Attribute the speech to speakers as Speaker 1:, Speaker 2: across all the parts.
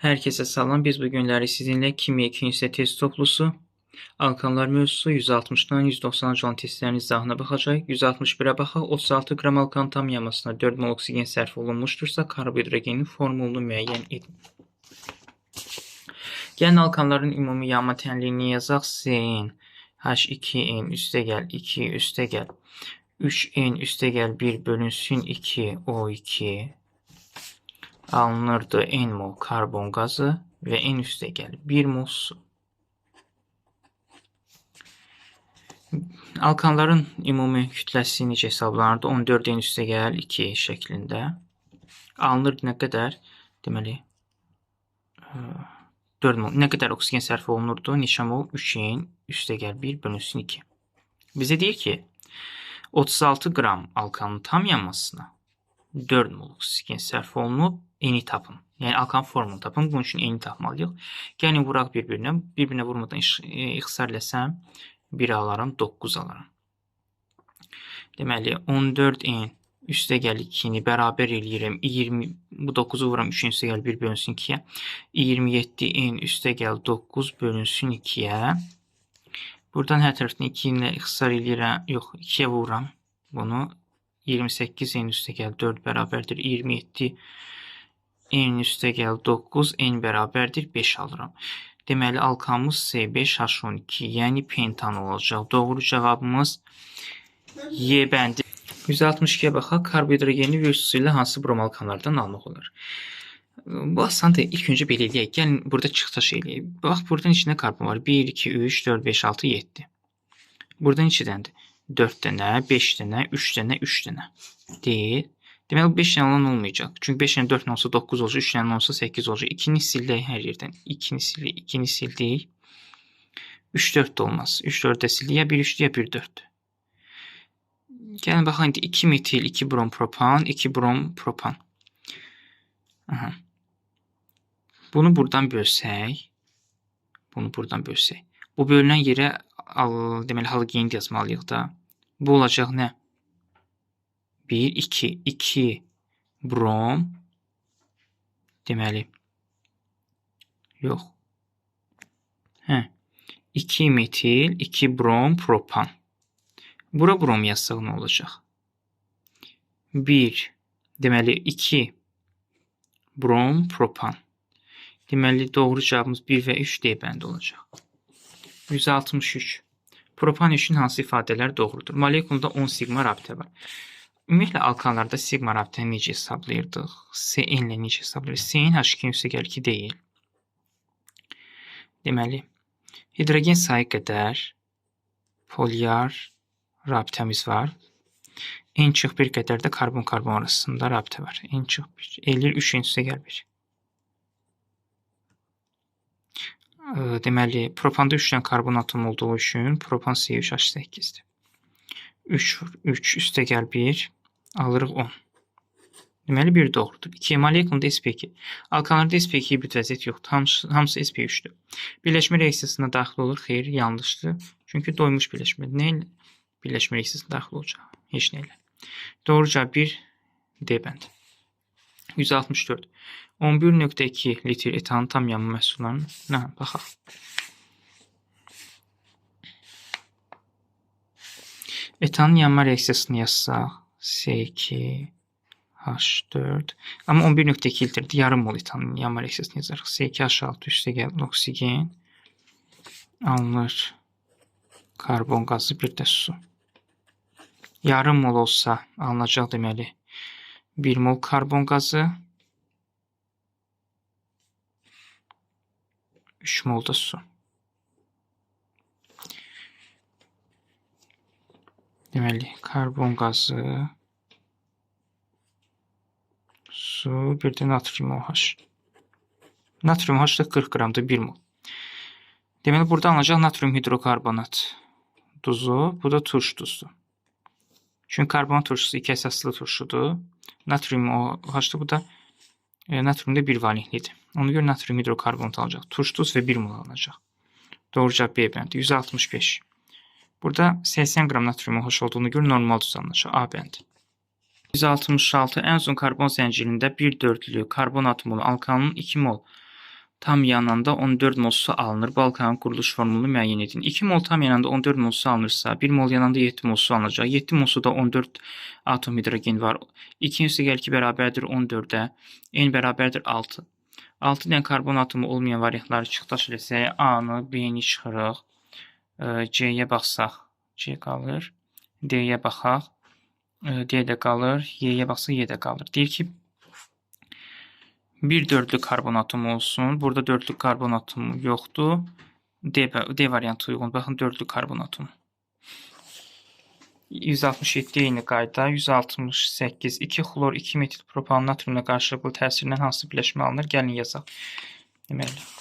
Speaker 1: Herkese salam. Biz bugünləri sizinlə kimya 2 hissə test toplusu, alkanlar mövzusu 160-dan 190 olan testlərin izahına baxacaq. 161-ə baxaq. 36 qram alkan tam yamasına 4 mol oksigen sərf olunmuşdursa, karbohidrogenin formulunu müəyyən edin. Gəlin alkanların ümumi yanma tənliyini yazaq. Sen H2N üstəgəl 2 üstəgəl 3N üstəgəl 1 bölünsün 2 O2 alınırdı N mol karbon gazı ve en üste gel 1 mol su. Alkanların ümumi kütləsi necə hesablanırdı? 14 en üstə gəl 2 şəklində. Alınırdı nə qədər? Deməli 4 mol. Nə qədər oksigen sərf olunurdu? Neçə mol? 3 en üstə gəl 1 bölünsün 2. Bizə deyir ki 36 qram alkanın tam yanmasına 4 mol oksigen sərf olunub eni tapın. Yəni alkan formunu tapın. Bunun üçün eni tapmalıyıq. Gəlin vuraq bir-birinə. Bir-birinə vurmadan e, ixtisar eləsəm 1 alaram, 9 alaram. Deməli 14 en üstə gəl 2-ni bərabər eləyirəm. 20 bu 9-u vuram 3-ün üstə gəl 1 bölünsün 2-yə. 27 en üstə gəl 9 bölünsün 2-yə. Buradan hər tərəfdən 2 ilə ixtisar eləyirəm. Yox, 2-yə vururam bunu. 28 en üstə gəl 4 bərabərdir 27 en üstə gəl 9 en bərabərdir 5 alıram. Deməli alkanımız C5H12, yəni pentan olacaq. Doğru cavabımız Y bəndi. 162-yə baxaq. Karbohidrogeni ilə hansı brom alkanlardan almaq olar? Bu asandır. İlk öncə belə eləyək. Gəlin burada çıxış eləyək. Bax, buradan içində karbon var. 1, 2, 3, 4, 5, 6, 7. Buradan içidəndir. 4 dənə, 5 dənə, 3 dənə, 3 dənə. Deyil. Deməli 5 dənə olan olmayacaq. Çünki 5 dənə 4 dənə olsa 9 olacaq, 3 dənə olsa 8 olacaq. 2-ni sildik hər yerdən. 2-ni sildik, 2-ni sildik. 3 4 də olmaz. 3 4 də sildik. Ya 1 3 ya 1 4. Gəlin baxaq indi 2 metil, 2 brom propan, 2 brom propan. Aha. Bunu buradan bölsək, bunu buradan bölsək. Bu bölünən yerə al, deməli halogen yazmalıyıq da. Bu olacaq nə? 1 2 2 brom deməli yox. Hə. 2 metil, 2 brom propan. Bura brom yazsaq nə olacaq? 1 deməli 2 brom propan. Deməli doğru cavabımız 1 və 3 D bəndi olacaq. 163. Propan üçün hansı ifadələr doğrudur? Molekulda 10 sigma rabitə var. Ümumiyyətlə alkanlarda sigma rabitəni necə hesablayırdıq? Cn ilə necə hesablayırıq? Cn H2 üstə gəl 2 deyil. Deməli, hidrogen sayı qədər polyar rabitəmiz var. En çıx bir qədər də karbon-karbon arasında rabitə var. En çıx bir. Eləyir 3 en üstə gəl 1. Ee, Deməli, propanda 3 dənə karbon atomu olduğu üçün propan C3H8-dir. 3 vur, 3 üstə gəl 1 alırıq 10. Deməli 1 doğrudur. 2 molekulunda sp2. Alkanlarda sp2 hibrid vəziyyət yoxdur. Hamısı, hamısı sp3-dür. Birləşmə reaksiyasına daxil olur. Xeyr, yanlışdır. Çünki doymuş birləşmə. Nə ilə birləşmə reaksiyasına daxil olacaq? Heç nə ilə. Doğru cavab 1 D bənd. 164. 11.2 litr etanın tam yanma məhsullarına baxaq. Etanın yanma reaksiyasını yazsaq C2 H4 amma 11.2 litrdir. Yarım mol etanın yanma reaksiyasını yazarıq. C2H6 üstə gəl oksigen alınır. Karbon qazı bir də su. Yarım mol olsa alınacaq deməli 1 mol karbon qazı 3 mol da su. Deməli, karbon qazı, su, bir də natrium OH. Natrium OH da 40 qramdır 1 mol. Deməli, burada alınacaq natrium hidrokarbonat duzu, bu da turş duzu. Çünki karbonat turşusu iki əsaslı turşudur. Natrium OH da bu da e, natriumda bir valentlidir. Ona görə natrium hidrokarbonat alacaq. Turş duz və 1 mol alınacaq. Doğru cavab B bəndi. 165. Burada 80 qram natrium OH olduğuna görə normal duz alınacaq. A bəndi. 166. Ən uzun karbon zəncirində 1 dördlü karbon atomu alkanın 2 mol tam yanında 14 mol su alınır. Balkanın quruluş formulunu müəyyən edin. 2 mol tam yanında 14 mol su alınırsa, 1 mol yanında 7 mol su alınacaq. 7 mol suda 14 atom hidrogen var. 2 üstəgəl 2 bərabərdir 14-ə. N bərabərdir 6. 6 dənə karbon atomu olmayan variantları çıxdaş eləsək, A-nı, B-ni çıxırıq. E, C-yə baxsaq, C qalır. D-yə baxaq. E, D də qalır. Y-yə baxsaq, Y də qalır. Deyir ki, bir dörtlük karbon atomu olsun. Burada dörtlük karbon atomu yoxdur. D, D variantı uyğun. Baxın dörtlük karbon atomu. 167 eyni qayda, 168 2 xlor 2 metil propan natriumla qarşılıqlı təsirindən hansı birləşmə alınır? Gəlin yazaq. Deməli.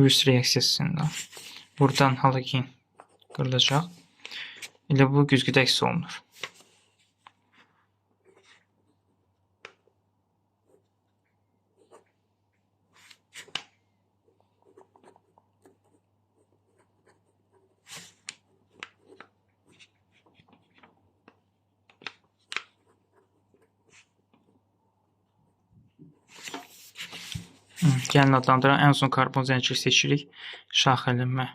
Speaker 1: Virüs reaksiyasında buradan halogen qırılacaq. Elə bu güzgüdə əks olunur. Hı, Gəlin adlandıran ən son karbon zənciri seçirik. Şaxələnmə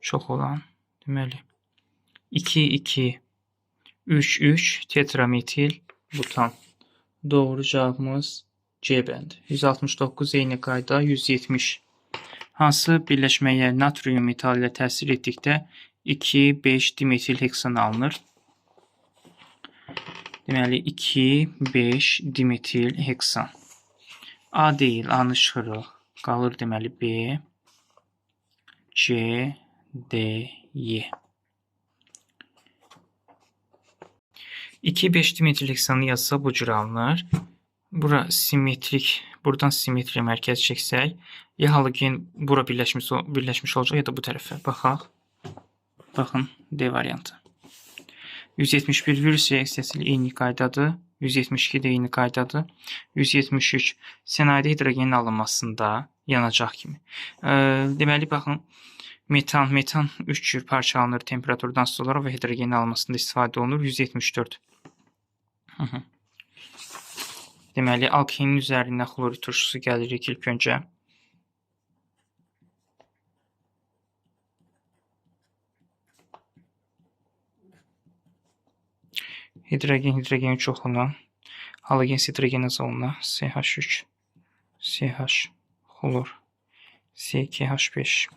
Speaker 1: çox olan. Deməli 2 2 3 3 tetrametil butan. Doğru cavabımız C bəndi. 169 eyni qayda 170. Hansı birləşməyə natrium metalı ilə təsir etdikdə 2 5 dimetil heksan alınır? Deməli 2 5 dimetil heksan. A deyil, A-nı çıxırıq. Qalır deməli B, C, D, Y. 2 5 dimetrik heksanı yazsa bu cür alınır. Bura simmetrik, buradan simmetriya mərkəz çəksək, ya halogen bura birləşmiş, birləşmiş olacaq ya da bu tərəfə. Baxaq. Baxın, D variantı. 171 virüs reaksiyası ilə eyni qaydadır. 172 də eyni qaydadır. 173 sənayedə hidrogenin alınmasında yanacaq kimi. Deməli baxın metan, metan 3 cür parçalanır temperaturdan olaraq və hidrogenin alınmasında istifadə olunur. 174. Hı -hı. Deməli alkenin üzərindən xlorid turşusu gəlirik ilk öncə. Hidrogen, hidrogen çox olan halogen hidrogen azalına CH3, CH, xlor, C2H5.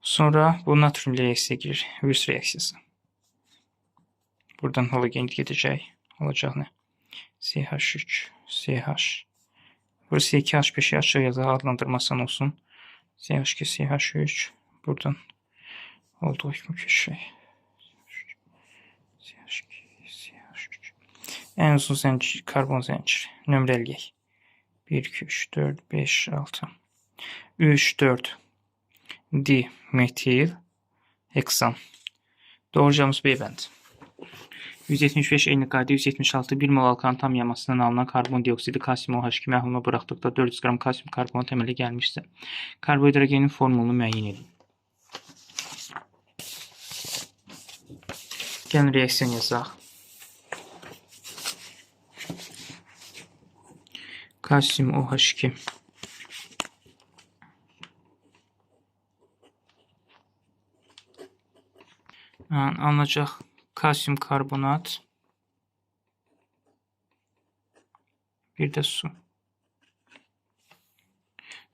Speaker 1: Sonra bu natrium reaksiyaya girir. Virüs reaksiyası. Buradan halogen gedəcək. Olacaq nə? CH3, CH. Burada C2H5'i aşağı yazı adlandırmasan olsun. CH2, CH3. Buradan olduğu gibi şey. CH2, CH3. En uzun zincir, karbon zinciri. Nömrələyək. 1, 2, 3, 4, 5, 6. 3, 4. Di, metil, heksan. Doğru cevabımız B bənd. 175 eyni qayda 176 1 mol alkanın tam yamasından alınan karbon dioksidi kalsium OH2 məhluluna buraxdıqda 400 qram kalsium karbonat əmələ gəlmişsə, karbohidrogenin formulunu müəyyən edin. Gəlin reaksiyon yazaq. Kalsium OH2 Yəni, alınacaq kalsium karbonat bir də su.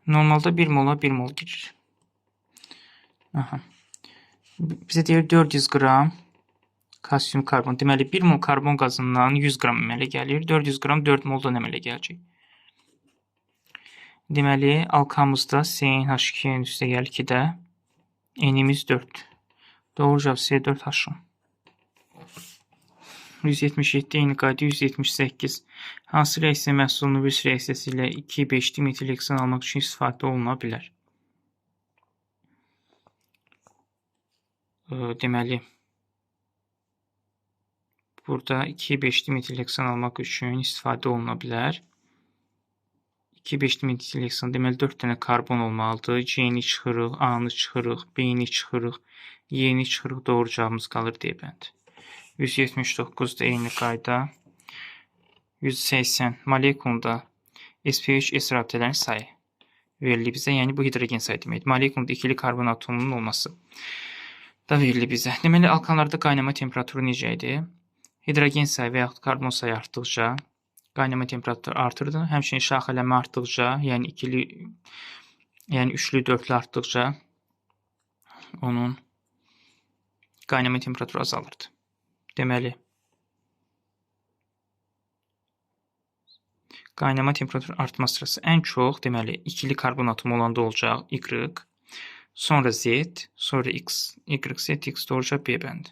Speaker 1: Normalda 1 mola 1 mol girir. Aha. Bizə deyir 400 qram kalsium karbon. Deməli 1 mol karbon qazından 100 qram əmələ gəlir. 400 qram 4 moldan əmələ gələcək. Deməli alkamızda CnH2-nin üstə gəlir 2-də N'imiz 4. Doğru cavab C4H10. 177 eyni qayda 178. Hansı reaksiya məhsulunu virus reaksiyası ilə 2-5 dimetil heksan almaq üçün istifadə oluna bilər? Deməli, burada 2-5 dimetil heksan almaq üçün istifadə oluna bilər. 2 5 metil heksan deməli 4 dənə karbon olmalıdır. C-ni çıxırıq, A-nı çıxırıq, B-ni çıxırıq, Y-ni çıxırıq. Doğru cavabımız qalır D bənd. 179 da eyni qayda. 180 molekulunda sp3 S rabitələrinin sayı verildi bizə. Yəni bu hidrogen sayı deməkdir. Molekulunda ikili karbon atomunun olması da verildi bizə. Deməli alkanlarda qaynama temperaturu necə idi? Hidrogen sayı və yaxud karbon sayı artdıqca qaynama temperaturu artırdı. Həmçinin şaxələmə artdıqca, yəni ikili yəni üçlü, dörtlü artdıqca onun qaynama temperaturu azalırdı. Deməli qaynama temperaturu artma sırası ən çox deməli ikili karbon atomu olanda olacaq Y, sonra Z, sonra X. Y, X doğru cavab B bəndi.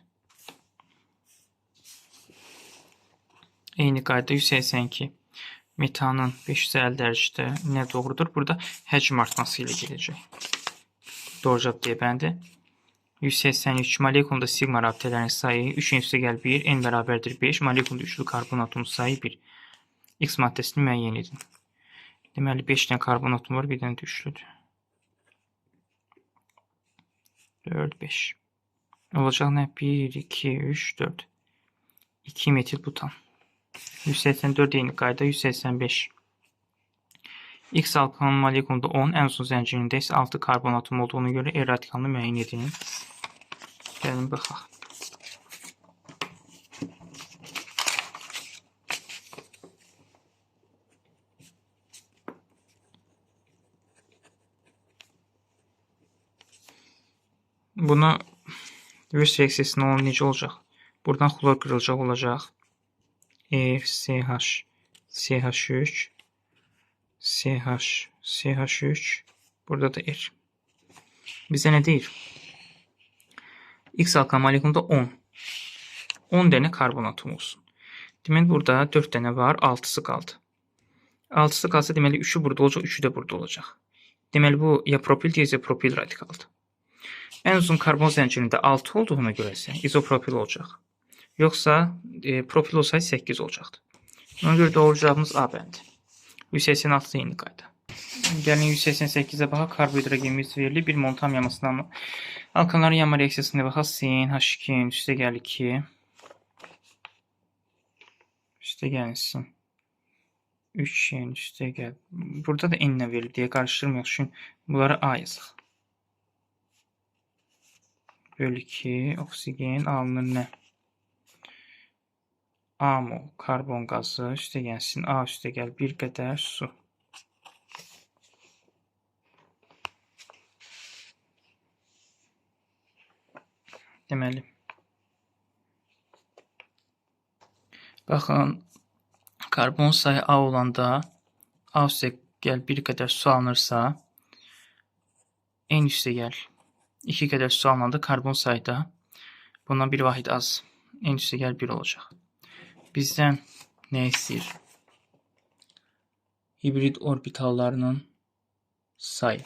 Speaker 1: Eyni qayda 182. Metanın 550 dərəcədə nə doğrudur? Burada həcm artması ilə gələcək. Doğru cavab D bəndi. 183 molekulunda sigma rabitələrinin sayı 3 üstə gəl 1, n bərabərdir 5. Molekulunda üçlü karbon atomu sayı 1. X maddəsini müəyyən edin. Deməli 5 dənə karbon atomu var, bir dənə də üçlüdür. 4, 5. Olacaq nə? 1, 2, 3, 4. 2 metil butan. 184 eyni qayda 185. X alkanın molekulunda 10, ən son zəncirində isə 6 karbon atomu olduğuna görə E radikalını müəyyən edin. Gəlin baxaq. Bunu reverse reaksiyasında olan necə olacaq? Buradan xlor qırılacaq olacaq. FCH CH3 CH CH3 burada da R. Bizə nə deyir? X alkan molekulunda 10. 10 dənə karbon atomu olsun. Deməli burada 4 dənə var, 6-sı qaldı. 6-sı qalsa deməli 3-ü burada olacaq, 3-ü də burada olacaq. Deməli bu ya propil deyəcək, ya propil radikaldır. Ən uzun karbon zəncirində 6 olduğuna görə isə izopropil olacaq. Yoxsa e, propil olsaydı 8 olacaqdı. Ona görə doğru cavabımız A bəndi. 186 eyni qayda. Gəlin 188-ə baxaq. Karbohidrogenimiz verilir. Bir mol tam yamasından alkanların yanma reaksiyasına baxaq. Sin H2 üstə gəl 2. Üstə gəlsin. 3 yen üstə gəl. Burada da n ilə verilir deyə qarışdırmayaq. Çünki bunları A yazaq. Böl 2 oksigen alınır nə? A mol karbon qazı üstə gəlsin. A üstə gəl bir qədər su. Deməli. Baxın, karbon sayı A olanda A üstə gəl bir qədər su alınırsa, N üstə gəl 2 qədər su alınanda karbon sayda bundan bir vahid az. N üstə gəl 1 olacaq. Bizdən nə istəyir? Hibrid orbitallarının sayı.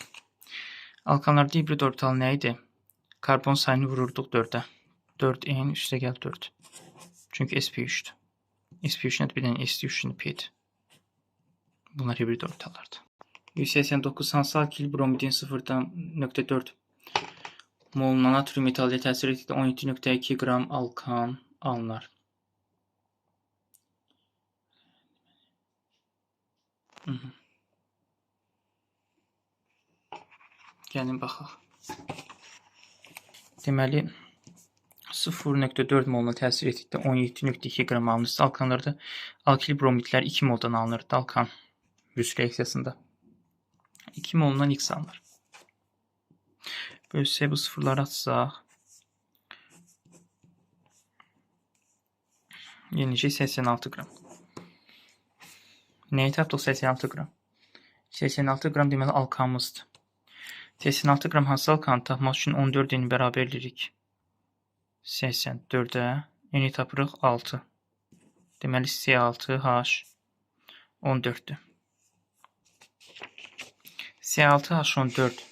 Speaker 1: Alkanlarda hibrid orbital nə idi? Karbon sayını vururduq 4-ə. 4n üstə gəl 4. Çünki sp3-dür. sp3 nədir? Bir dənə st3-dür p-dir. Bunlar hibrid orbitallardır. 189 hansı alkil bromidin 0.4 mol natrium metalı təsir etdikdə 17.2 qram alkan alınır. Hı -hı. Gəlin baxaq. Deməli 0.4 moluna təsir etdikdə 17.2 qram alınırsa, alkanlarda alkil bromidlər 2 moldan alınır. Alkan Rüs reaksiyasında. 2 molundan X alınır. Bölse bu sıfırları atsaq. Yenicə 86 qram. Nəyi tapdıq 86 qram? 86 qram deməli alkanımızdır. 86 qram hansı alkanı tapmaq üçün 14 eni bərabər edirik. 84-ə eni tapırıq 6. Deməli C6H 14-dür. C6H14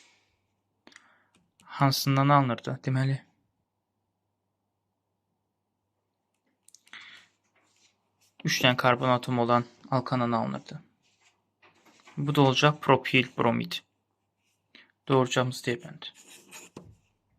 Speaker 1: hansından alınırdı? Deməli 3 dənə karbon atomu olan alkandan alınırdı. Bu da olacak propil bromid. Doğru cevabımız D bəndi.